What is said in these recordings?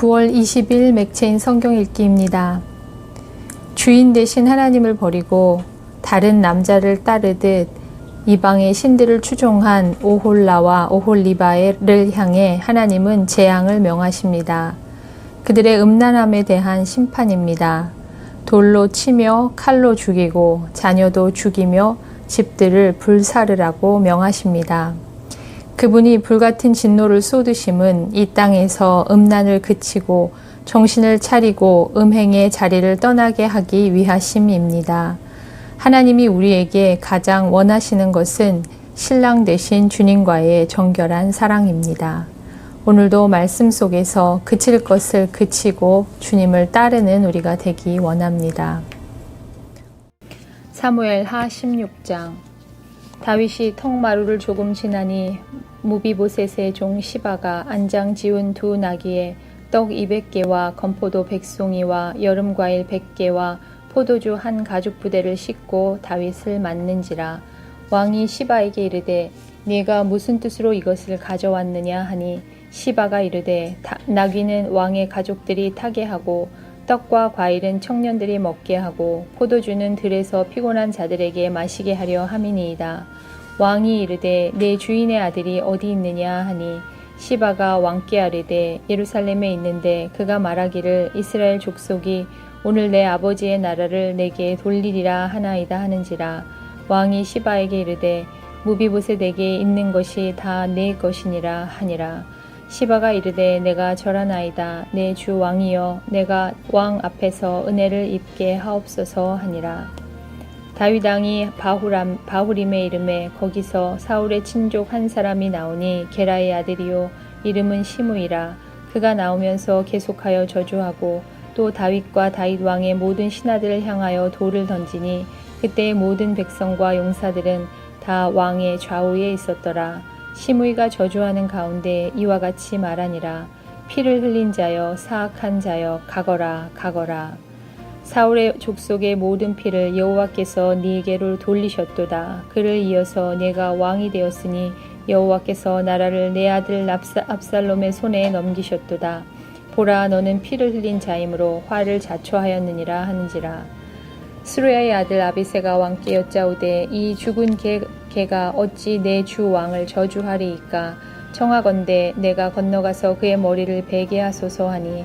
9월 20일 맥체인 성경 읽기입니다. 주인 대신 하나님을 버리고 다른 남자를 따르듯 이방의 신들을 추종한 오홀라와 오홀리바를 향해 하나님은 재앙을 명하십니다. 그들의 음란함에 대한 심판입니다. 돌로 치며 칼로 죽이고 자녀도 죽이며 집들을 불사르라고 명하십니다. 그분이 불같은 진노를 쏟으심은 이 땅에서 음란을 그치고 정신을 차리고 음행의 자리를 떠나게 하기 위하심입니다. 하나님이 우리에게 가장 원하시는 것은 신랑 되신 주님과의 정결한 사랑입니다. 오늘도 말씀 속에서 그칠 것을 그치고 주님을 따르는 우리가 되기 원합니다. 사무엘 하 16장 다윗이 턱마루를 조금 지나니 무비보셋의 종 시바가 안장 지운 두 나귀에 떡 200개와 건포도 100송이와 여름 과일 100개와 포도주 한 가죽 부대를 싣고 다윗을 맞는지라 왕이 시바에게 이르되 네가 무슨 뜻으로 이것을 가져왔느냐 하니 시바가 이르되 나귀는 왕의 가족들이 타게 하고 떡과 과일은 청년들이 먹게 하고 포도주는 들에서 피곤한 자들에게 마시게 하려 함이니이다. 왕이 이르되 내 주인의 아들이 어디 있느냐 하니 시바가 왕께 아뢰되 예루살렘에 있는데 그가 말하기를 이스라엘 족속이 오늘 내 아버지의 나라를 내게 돌리리라 하나이다 하는지라. 왕이 시바에게 이르되 무비보셋에게 있는 것이 다 내 것이니라 하니라. 시바가 이르되 내가 절하나이다. 내 주 왕이여 내가 왕 앞에서 은혜를 입게 하옵소서 하니라 다윗 왕이 바후람, 바후림의 이름에 거기서 사울의 친족 한 사람이 나오니 게라의 아들이요 이름은 시무이라. 그가 나오면서 계속하여 저주하고 또 다윗과 다윗 왕의 모든 신하들을 향하여 돌을 던지니 그때의 모든 백성과 용사들은 다 왕의 좌우에 있었더라. 시무이가 저주하는 가운데 이와 같이 말하니라. 피를 흘린 자여 사악한 자여 가거라 가거라 사울의 족속의 모든 피를 여호와께서 네게로 돌리셨도다. 그를 이어서 내가 왕이 되었으니 여호와께서 나라를 내 아들 압살롬의 손에 넘기셨도다. 보라 너는 피를 흘린 자이므로 화를 자초하였느니라 하는지라. 스루야의 아들 아비세가 왕께 여짜오되 이 죽은 개, 개가 어찌 내 주 왕을 저주하리이까 청하건대 내가 건너가서 그의 머리를 베게 하소서 하니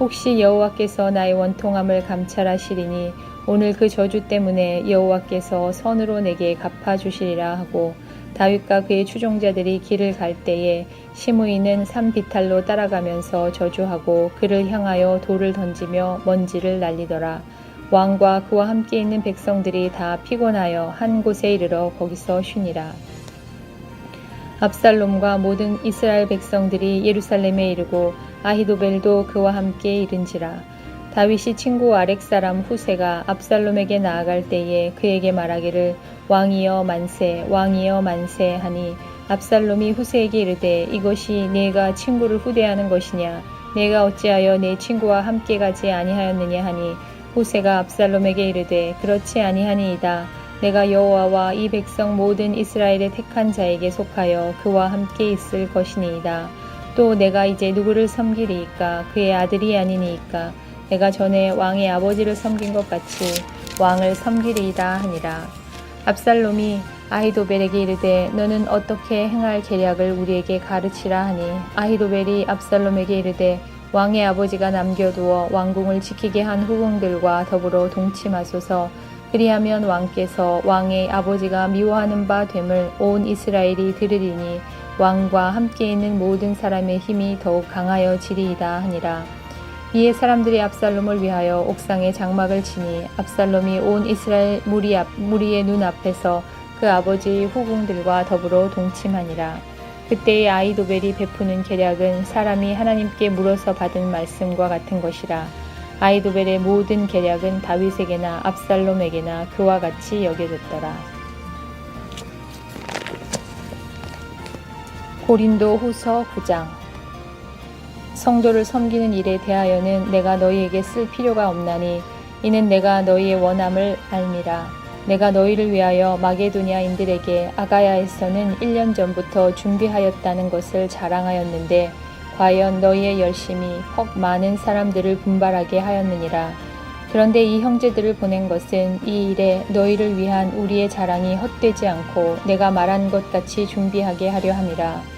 혹시 여호와께서 나의 원통함을 감찰하시리니 오늘 그 저주 때문에 여호와께서 선으로 내게 갚아 주시리라 하고 다윗과 그의 추종자들이 길을 갈 때에 시므이는 산비탈로 따라가면서 저주하고 그를 향하여 돌을 던지며 먼지를 날리더라. 왕과 그와 함께 있는 백성들이 다 피곤하여 한 곳에 이르러 거기서 쉬니라. 압살롬과 모든 이스라엘 백성들이 예루살렘에 이르고 아히도벨도 그와 함께 이른지라. 다윗이 친구 아렉 사람 후세가 압살롬에게 나아갈 때에 그에게 말하기를 왕이여 만세 왕이여 만세 하니 압살롬이 후세에게 이르되 이것이 네가 친구를 후대하는 것이냐? 내가 어찌하여 내 친구와 함께 가지 아니하였느냐 하니? 후세가 압살롬에게 이르되 그렇지 아니하니이다. 내가 여호와와 이 백성 모든 이스라엘의 택한 자에게 속하여 그와 함께 있을 것이니이다. 또 내가 이제 누구를 섬기리이까? 그의 아들이 아니니이까? 내가 전에 왕의 아버지를 섬긴 것 같이 왕을 섬기리이다 하니라. 압살롬이 아히도벨에게 이르되 너는 어떻게 행할 계략을 우리에게 가르치라 하니? 아히도벨이 압살롬에게 이르되 왕의 아버지가 남겨두어 왕궁을 지키게 한 후궁들과 더불어 동침하소서. 그리하면 왕께서 왕의 아버지가 미워하는 바 됨을 온 이스라엘이 들으리니 왕과 함께 있는 모든 사람의 힘이 더욱 강하여 지리이다 하니라. 이에 사람들이 압살롬을 위하여 옥상에 장막을 치니 압살롬이 온 이스라엘 무리 앞, 무리의 눈 앞에서 그 아버지의 후궁들과 더불어 동침하니라. 그때의 아이도벨이 베푸는 계략은 사람이 하나님께 물어서 받은 말씀과 같은 것이라. 아이도벨의 모든 계략은 다윗에게나 압살롬에게나 그와 같이 여겨졌더라. 고린도 후서 9장 성도를 섬기는 일에 대하여는 내가 너희에게 쓸 필요가 없나니 이는 내가 너희의 원함을 알미라. 내가 너희를 위하여 마게도니아인들에게 아가야에서는 1년 전부터 준비하였다는 것을 자랑하였는데 과연 너희의 열심이 헉 많은 사람들을 분발하게 하였느니라. 그런데 이 형제들을 보낸 것은 이 일에 너희를 위한 우리의 자랑이 헛되지 않고 내가 말한 것 같이 준비하게 하려 함이라.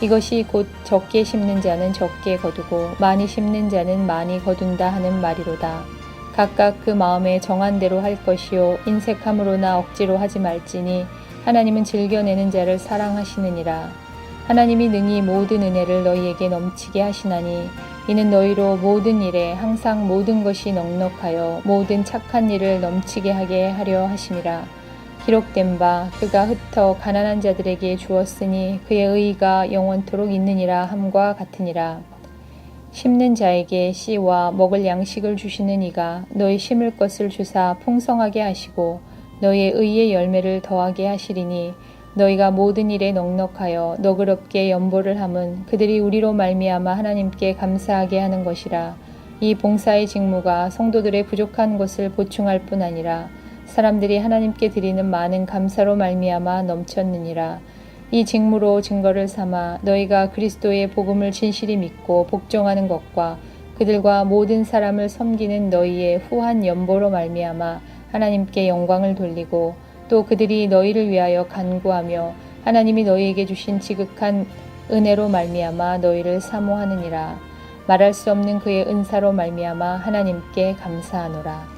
이것이 곧 적게 심는 자는 적게 거두고 많이 심는 자는 많이 거둔다 하는 말이로다. 각각 그 마음에 정한 대로 할 것이요 인색함으로나 억지로 하지 말지니 하나님은 즐겨내는 자를 사랑하시느니라. 하나님이 능히 모든 은혜를 너희에게 넘치게 하시나니 이는 너희로 모든 일에 항상 모든 것이 넉넉하여 모든 착한 일을 넘치게 하게 하려 하심이라. 기록된 바 그가 흩어 가난한 자들에게 주었으니 그의 의가 영원토록 있느니라 함과 같으니라. 심는 자에게 씨와 먹을 양식을 주시는 이가 너희 심을 것을 주사 풍성하게 하시고 너희의 의의 열매를 더하게 하시리니 너희가 모든 일에 넉넉하여 너그럽게 연보를 함은 그들이 우리로 말미암아 하나님께 감사하게 하는 것이라 이 봉사의 직무가 성도들의 부족한 것을 보충할 뿐 아니라 사람들이 하나님께 드리는 많은 감사로 말미암아 넘쳤느니라 이 직무로 증거를 삼아 너희가 그리스도의 복음을 진실히 믿고 복종하는 것과 그들과 모든 사람을 섬기는 너희의 후한 연보로 말미암아 하나님께 영광을 돌리고 또 그들이 너희를 위하여 간구하며 하나님이 너희에게 주신 지극한 은혜로 말미암아 너희를 사모하느니라 말할 수 없는 그의 은사로 말미암아 하나님께 감사하노라.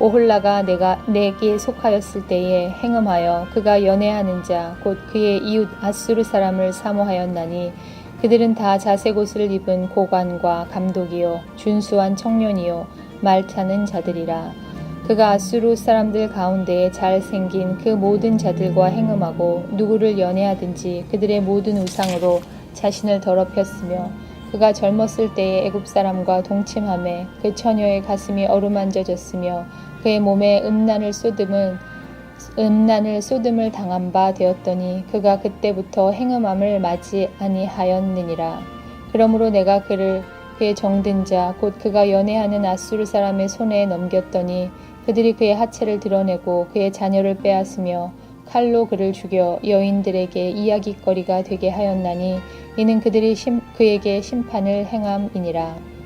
오홀라가 내가 내게 속하였을 때에 행음하여 그가 연애하는 자 곧 그의 이웃 아수르 사람을 사모하였나니 그들은 다 자색 옷을 입은 고관과 감독이요 준수한 청년이요 말타는 자들이라. 그가 아수르 사람들 가운데에 잘 생긴 그 모든 자들과 행음하고 누구를 연애하든지 그들의 모든 우상으로 자신을 더럽혔으며 그가 젊었을 때에 애굽 사람과 동침함에 그 처녀의 가슴이 어루만져졌으며 그의 몸에 음란을 쏟음은 음란을 쏟음을 당한 바 되었더니 그가 그때부터 행음함을 맞이 아니하였느니라. 그러므로 내가 그를 그의 정든 자 곧 그가 연애하는 아수르 사람의 손에 넘겼더니 그들이 그의 하체를 드러내고 그의 자녀를 빼앗으며 칼로 그를 죽여 여인들에게 이야기거리가 되게 하였나니 이는 그들이 심, 그에게 심판을 행함이니라.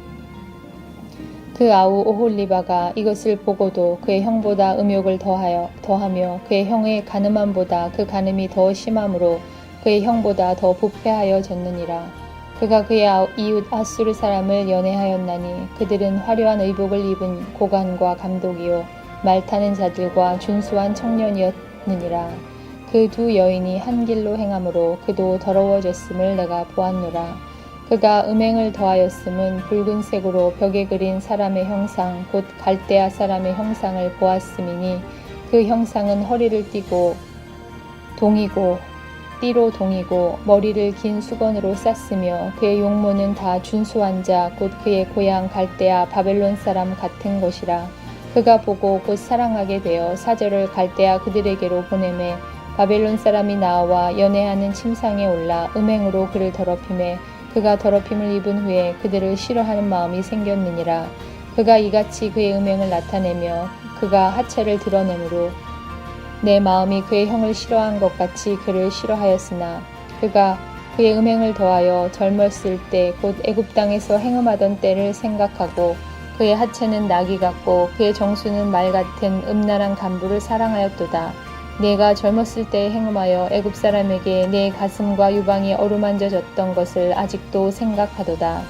그 아우 오홀리바가 이것을 보고도 그의 형보다 음욕을 더하여 더하며 그의 형의 가늠함보다 그 가늠이 더 심함으로 그의 형보다 더 부패하여졌느니라. 그가 그의 이웃 아수르 사람을 연애하였나니 그들은 화려한 의복을 입은 고관과 감독이요 말 타는 자들과 준수한 청년이었느니라. 그 두 여인이 한 길로 행함으로 그도 더러워졌음을 내가 보았노라. 그가 음행을 더하였음은 붉은색으로 벽에 그린 사람의 형상 곧 갈대아 사람의 형상을 보았음이니 그 형상은 허리를 띠고 동이고 띠로 동이고 머리를 긴 수건으로 쌌으며 그의 용모는 다 준수한 자 곧 그의 고향 갈대아 바벨론 사람 같은 것이라. 그가 보고 곧 사랑하게 되어 사절을 갈대아 그들에게로 보내매 바벨론 사람이 나와 연애하는 침상에 올라 음행으로 그를 더럽힘에 그가 더럽힘을 입은 후에 그들을 싫어하는 마음이 생겼느니라. 그가 이같이 그의 음행을 나타내며 그가 하체를 드러내므로 내 마음이 그의 형을 싫어한 것 같이 그를 싫어하였으나 그가 그의 음행을 더하여 젊었을 때 곧 애굽 땅에서 행음하던 때를 생각하고 그의 하체는 나귀 같고 그의 정수는 말 같은 음란한 간부를 사랑하였도다. 내가 젊었을 때 행음하여 애굽 사람에게 내 가슴과 유방이 어루만져졌던 것을 아직도 생각하도다.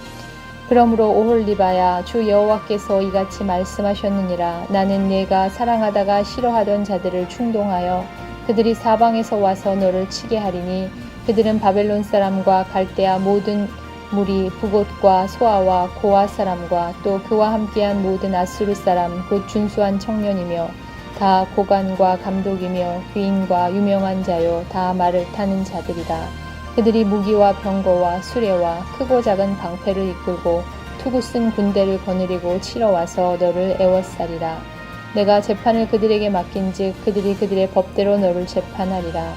그러므로 오홀리바야 주 여호와께서 이같이 말씀하셨느니라 나는 내가 사랑하다가 싫어하던 자들을 충동하여 그들이 사방에서 와서 너를 치게 하리니 그들은 바벨론 사람과 갈대아 모든 무리 부곳과 소아와 고아 사람과 또 그와 함께한 모든 아수르 사람 곧 준수한 청년이며 다 고관과 감독이며 귀인과 유명한 자요 다 말을 타는 자들이다. 그들이 무기와 병거와 수레와 크고 작은 방패를 이끌고 투구 쓴 군대를 거느리고 치러 와서 너를 애워싸리라. 내가 재판을 그들에게 맡긴즉 그들이 그들의 법대로 너를 재판하리라.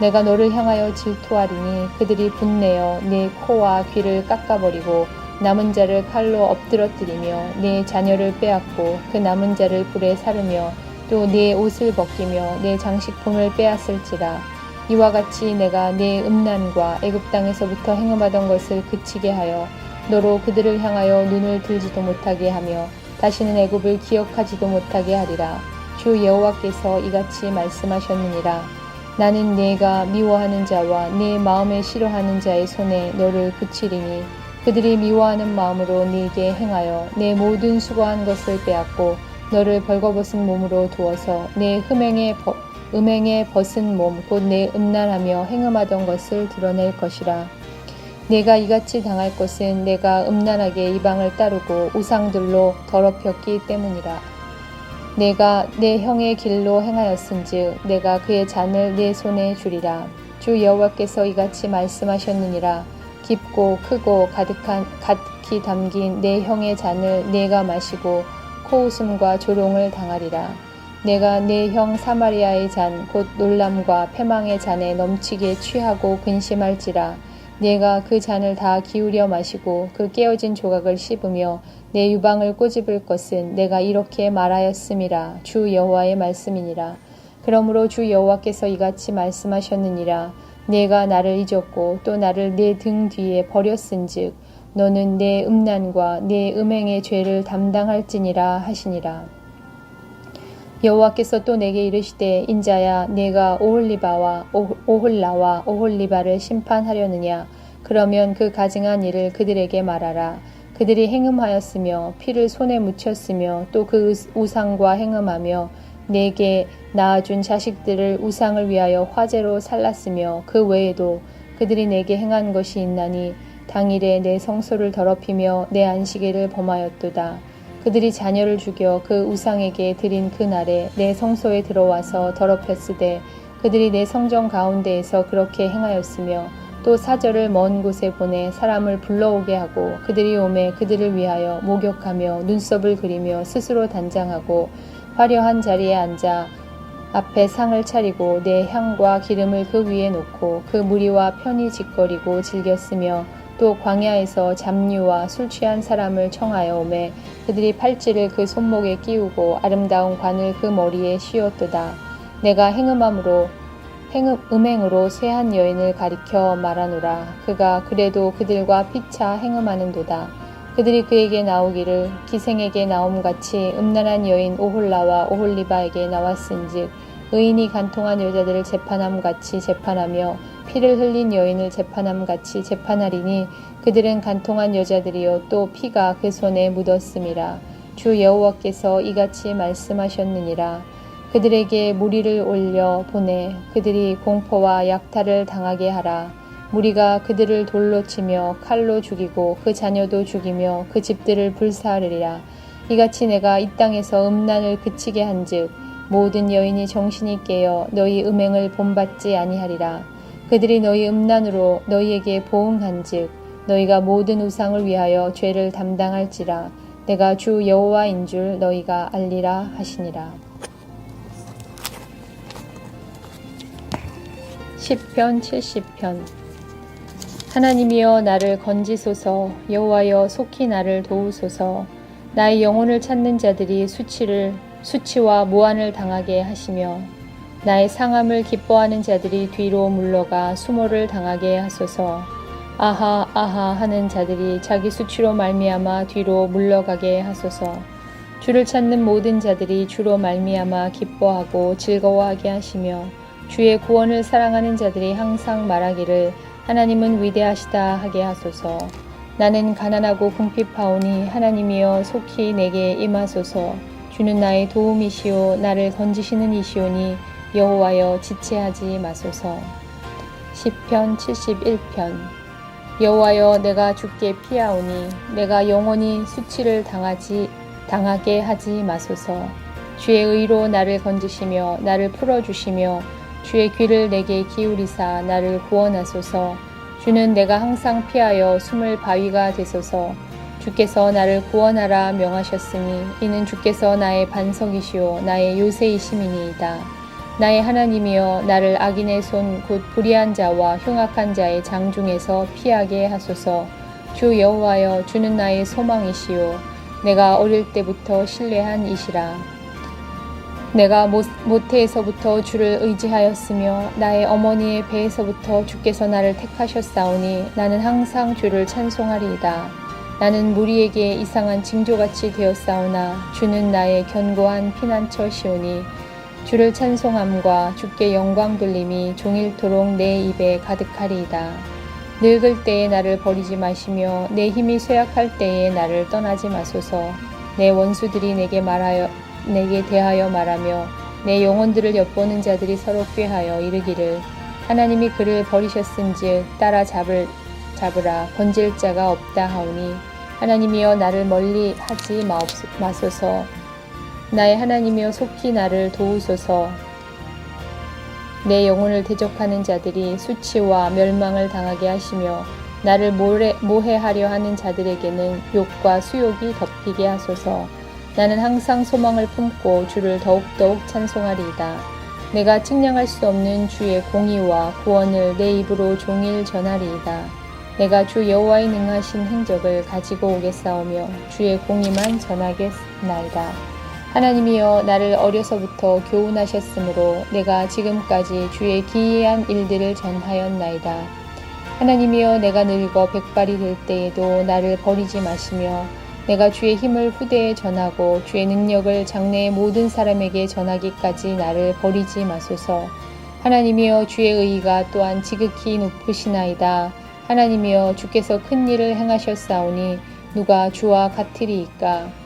내가 너를 향하여 질투하리니 그들이 분내어 네 코와 귀를 깎아버리고 남은 자를 칼로 엎드러뜨리며 네 자녀를 빼앗고 그 남은 자를 불에 사르며 또네 옷을 벗기며 네 장식품을 빼앗을지라. 이와 같이 내가 네 음란과 애굽 땅에서부터 행음하던 것을 그치게 하여 너로 그들을 향하여 눈을 들지도 못하게 하며 다시는 애굽을 기억하지도 못하게 하리라. 주 여호와께서 이같이 말씀하셨느니라. 나는 네가 미워하는 자와 네 마음에 싫어하는 자의 손에 너를 그치리니 그들이 미워하는 마음으로 네게 행하여 내 모든 수고한 것을 빼앗고 너를 벌거벗은 몸으로 두어서 내 흠행에 버, 음행에 벗은 몸 곧 내 음란하며 행음하던 것을 드러낼 것이라. 내가 이같이 당할 것은 내가 음란하게 이방을 따르고 우상들로 더럽혔기 때문이라. 내가 내 형의 길로 행하였은즉 내가 그의 잔을 내 손에 주리라. 주 여호와께서 이같이 말씀하셨느니라. 깊고 크고 가득한 가득히 담긴 내 형의 잔을 내가 마시고 코웃음과 조롱을 당하리라. 내가 내 형 사마리아의 잔 곧 놀람과 패망의 잔에 넘치게 취하고 근심할지라. 내가 그 잔을 다 기울여 마시고 그 깨어진 조각을 씹으며 내 유방을 꼬집을 것은 내가 이렇게 말하였음이라. 주 여호와의 말씀이니라. 그러므로 주 여호와께서 이같이 말씀하셨느니라. 내가 나를 잊었고 또 나를 내 등 뒤에 버렸은즉 너는 내 음란과 내 음행의 죄를 담당할지니라 하시니라. 여호와께서 또 내게 이르시되 인자야 내가 오홀리바와 오- 오홀라와 오홀리바를 심판하려느냐? 그러면 그 가증한 일을 그들에게 말하라. 그들이 행음하였으며 피를 손에 묻혔으며 또 그 우상과 행음하며 내게 낳아준 자식들을 우상을 위하여 화제로 살랐으며 그 외에도 그들이 내게 행한 것이 있나니 당일에 내 성소를 더럽히며 내 안식일을 범하였도다. 그들이 자녀를 죽여 그 우상에게 드린 그 날에 내 성소에 들어와서 더럽혔으되 그들이 내 성전 가운데에서 그렇게 행하였으며 또 사절을 먼 곳에 보내 사람을 불러오게 하고 그들이 오매 그들을 위하여 목욕하며 눈썹을 그리며 스스로 단장하고 화려한 자리에 앉아 앞에 상을 차리고 내 향과 기름을 그 위에 놓고 그 무리와 편히 짓거리고 즐겼으며 또 광야에서 잡류와 술 취한 사람을 청하여 오매 그들이 팔찌를 그 손목에 끼우고 아름다운 관을 그 머리에 씌웠도다. 내가 행음함으로 행음, 음행으로 쇠한 여인을 가리켜 말하노라. 그가 그래도 그들과 피차 행음하는도다. 그들이 그에게 나오기를 기생에게 나옴같이 음란한 여인 오홀라와 오홀리바에게 나왔은즉 의인이 간통한 여자들을 재판함 같이 재판하며 피를 흘린 여인을 재판함 같이 재판하리니 그들은 간통한 여자들이요 또 피가 그 손에 묻었음이라 주 여호와께서 이같이 말씀하셨느니라. 그들에게 무리를 올려 보내 그들이 공포와 약탈을 당하게 하라. 무리가 그들을 돌로 치며 칼로 죽이고 그 자녀도 죽이며 그 집들을 불사르리라. 이같이 내가 이 땅에서 음란을 그치게 한즉 모든 여인이 정신이 깨어 너희 음행을 본받지 아니하리라 그들이 너희 음란으로 너희에게 보응한즉 너희가 모든 우상을 위하여 죄를 담당할지라. 내가 주 여호와인 줄 너희가 알리라 하시니라. 시편 70편. 하나님이여 나를 건지소서. 여호와여 속히 나를 도우소서. 나의 영혼을 찾는 자들이 수치를 수치와 무한을 당하게 하시며 나의 상함을 기뻐하는 자들이 뒤로 물러가 수모를 당하게 하소서. 아하 아하 하는 자들이 자기 수치로 말미암아 뒤로 물러가게 하소서. 주를 찾는 모든 자들이 주로 말미암아 기뻐하고 즐거워하게 하시며 주의 구원을 사랑하는 자들이 항상 말하기를 하나님은 위대하시다 하게 하소서. 나는 가난하고 궁핍하오니 하나님이여 속히 내게 임하소서. 주는 나의 도움이시오 나를 건지시는 이시오니 여호와여 지체하지 마소서. 시편 71편 여호와여 내가 주께 피하오니 내가 영원히 수치를 당하지 당하게 하지 마소서. 주의 의로 나를 건지시며 나를 풀어 주시며 주의 귀를 내게 기울이사 나를 구원하소서. 주는 내가 항상 피하여 숨을 바위가 되소서. 주께서 나를 구원하라 명하셨으니 이는 주께서 나의 반석이시오 나의 요새이심이니이다. 나의 하나님이여 나를 악인의 손 곧 불의한 자와 흉악한 자의 장중에서 피하게 하소서. 주 여호와여 주는 나의 소망이시오 내가 어릴 때부터 신뢰한 이시라. 내가 모, 모태에서부터 주를 의지하였으며 나의 어머니의 배에서부터 주께서 나를 택하셨사오니 나는 항상 주를 찬송하리이다. 나는 무리에게 이상한 징조같이 되었사오나 주는 나의 견고한 피난처시오니 주를 찬송함과 주께 영광 돌림이 종일토록 내 입에 가득하리이다. 늙을 때에 나를 버리지 마시며 내 힘이 쇠약할 때에 나를 떠나지 마소서. 내 원수들이 내게 말하여 내게 대하여 말하며 내 영혼들을 엿보는 자들이 서로 꾀하여 이르기를 하나님이 그를 버리셨은즉 따라 잡을 잡으라 건질 자가 없다 하오니 하나님이여 나를 멀리 하지 마옵소- 마소서 나의 하나님이여 속히 나를 도우소서 내 영혼을 대적하는 자들이 수치와 멸망을 당하게 하시며 나를 모래, 모해 하려 하는 자들에게는 욕과 수욕이 덮이게 하소서 나는 항상 소망을 품고 주를 더욱더욱 찬송하리이다. 내가 측량할 수 없는 주의 공의와 구원을 내 입으로 종일 전하리이다. 내가 주 여호와의 능하신 행적을 가지고 오겠사오며 주의 공의만 전하겠나이다. 하나님이여 나를 어려서부터 교훈하셨으므로 내가 지금까지 주의 기이한 일들을 전하였나이다. 하나님이여 내가 늙어 백발이 될 때에도 나를 버리지 마시며 내가 주의 힘을 후대에 전하고 주의 능력을 장래의 모든 사람에게 전하기까지 나를 버리지 마소서. 하나님이여 주의 의가 또한 지극히 높으시나이다. 하나님이여 주께서 큰 일을 행하셨사오니 누가 주와 같으리이까.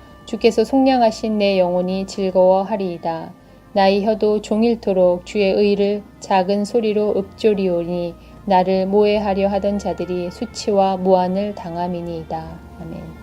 주께서 속량하신 내 영혼이 즐거워하리이다. 나의 혀도 종일토록 주의 의를 작은 소리로 읊조리오니 나를 모해하려 하던 자들이 수치와 무한을 당함이니이다. 아멘.